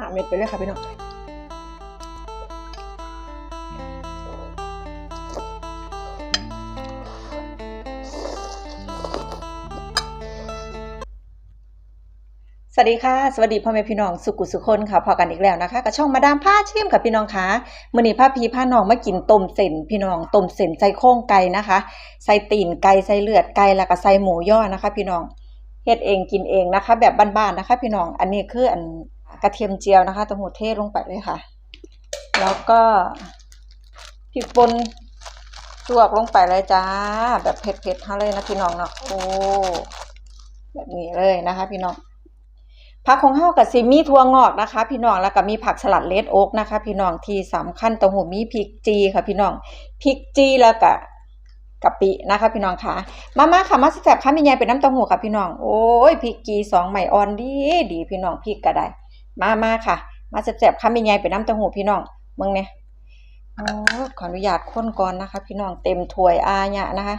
หาเม็ดไปเลยค่ะพี่น้องสวัสดีค่ะ สวัสดีพ่อแม่พี่น้องสุกุสุคนค่ะพอกันอีกแล้วนะคะกับช่องมาดามผ้าชิมค่ะพี่น้องคะมือนี้ผ้าพีผ้าน้องมากินต้มเส้นพี่น้องต้มเส้นใส่โครงไก่นะคะ ใส่ตีนไก่ใส่เลือดไก่แล้วก็ใส่หมูย่อนะคะ พี่น้องเฮ็ดเองกินเองนะคะ แบบบ้านๆนะคะ พี่น้องอันนี้คืออัน กระเทียมเจียวนะคะตะหูเทศลงไปเลยค่ะ แล้วก็พริกป่นลวกลงไปเลยจ้า แบบเผ็ดๆเฮาเลยนะพี่น้องเนาะโอ้แบบนี้เลยนะคะ พี่น้องผักของเฮากับซิมีถั่วงอกนะคะ พี่น้องแล้วก็มีผักสลัดเลดโอ๊กนะคะ พี่น้องที่สำคัญตรงหูมีพริกจีค่ะ พี่น้องพริกจีแล้วก็กะปินะคะ พี่น้องค่ะมามาค่ะมาแซ่บค่ะมีใหญ่เป็นน้ำเต้าหู้ค่ะพี่น้องโอ้ยพริกจีสองใหม่อ่อนดีดีพี่น้องพริกก็ได้ มามาค่ะ มาแซ่บๆค่ะมีใหญ่เป็นน้ำเต้าหู้พี่น้องมึงเนี่ยโอ้ขออนุญาตคนก่อนนะคะ พี่น้องเต็มถ้วยอาญะนะคะ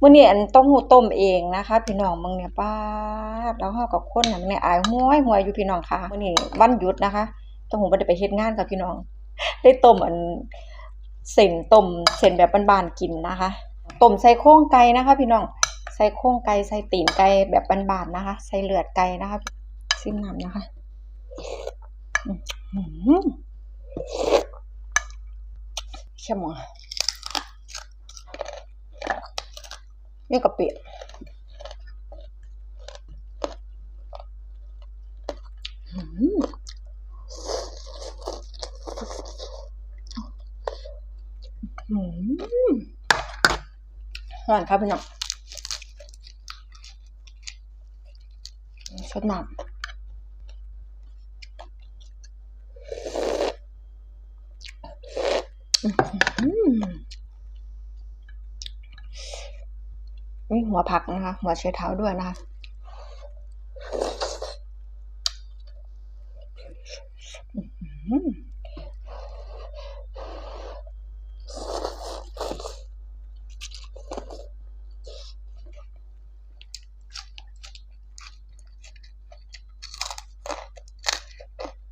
มื้อเนี้อันเต้มหูต้มเองนะคะ พี่น้องมึงเนี่ยป้าดแล้วเฮากับคนน่ะมันเนี่ยอายห้วยห้วยอยู่พี่น้องค่ะมื้อนี้วันหยุดนะคะต้มหูบ่ได้ไปเฮ็ดงานค่ะพี่น้อง ได้ต้มอันเส้นต้มเส้นแบบบานๆกินนะคะต้มใส่โครงไก่นะคะ พี่น้องใส่โครงไก่ใส่ตีนไก่แบบบานๆนะคะ ใส่เลือดไก่นะคะซิมน้ำนะคะ อื้อหือเข้มอนี่กะปิอืมอืมหวานครับพี่น้องสดน้ำ อืมมีหัวผักนะคะ หัวเชเท้าด้วยนะคะอื้อหือ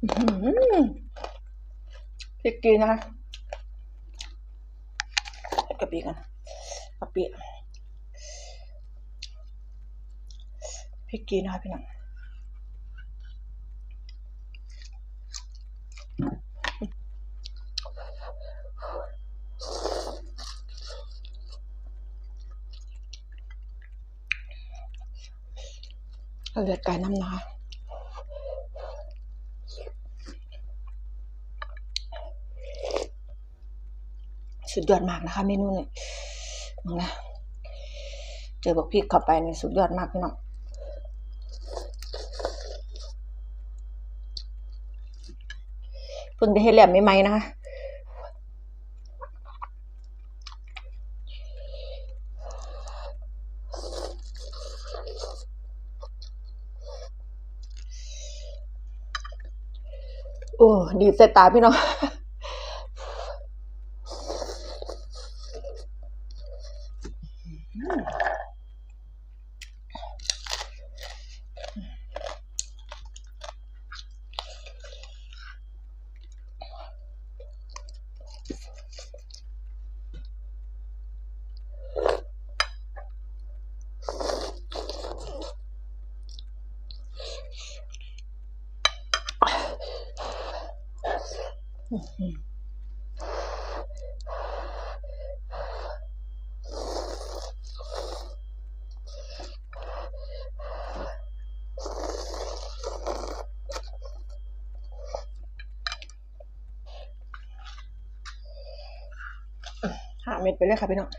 อื้อหือพริกกีนะคะะปิกันกะปิพริกกีนะคะพี่น้องเอาเลือดไก่น้ำนะคะ สุดยอดมากนะคะ เมนูนี้มึงนะเจอบอกพริกเข้าไปนี่สุดยอดมากพี่น้องเพิ่งได้เฮ็ดแล้วใหม่ๆนะคะโอ้ดีใส่ตาพี่น้อง Mm-hmm. หาเม็ดไปเลยค่ะพี่น้อง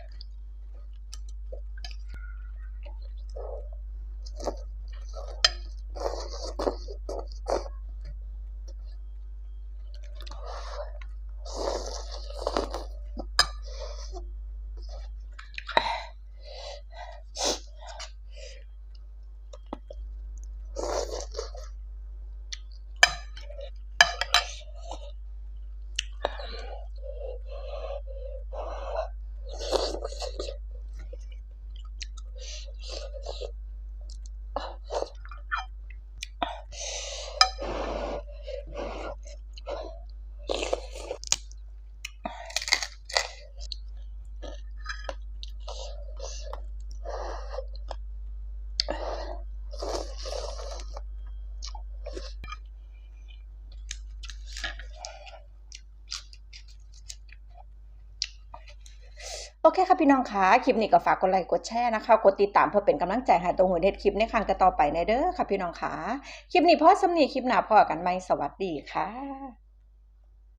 โอเคค่ะพี่น้องคะคลิปนี้ก็ฝากกดไลค์กดแชร์นะคะ กดติดตามเพื่อเป็นกำลังใจให้ตรงหัวเด็ดคลิปในครั้งต่อไปในเด้อค่ะพี่น้องคะคลิปนี้พอสำนีคลิปหน้าพอกันไหมสวัสดีค่ะ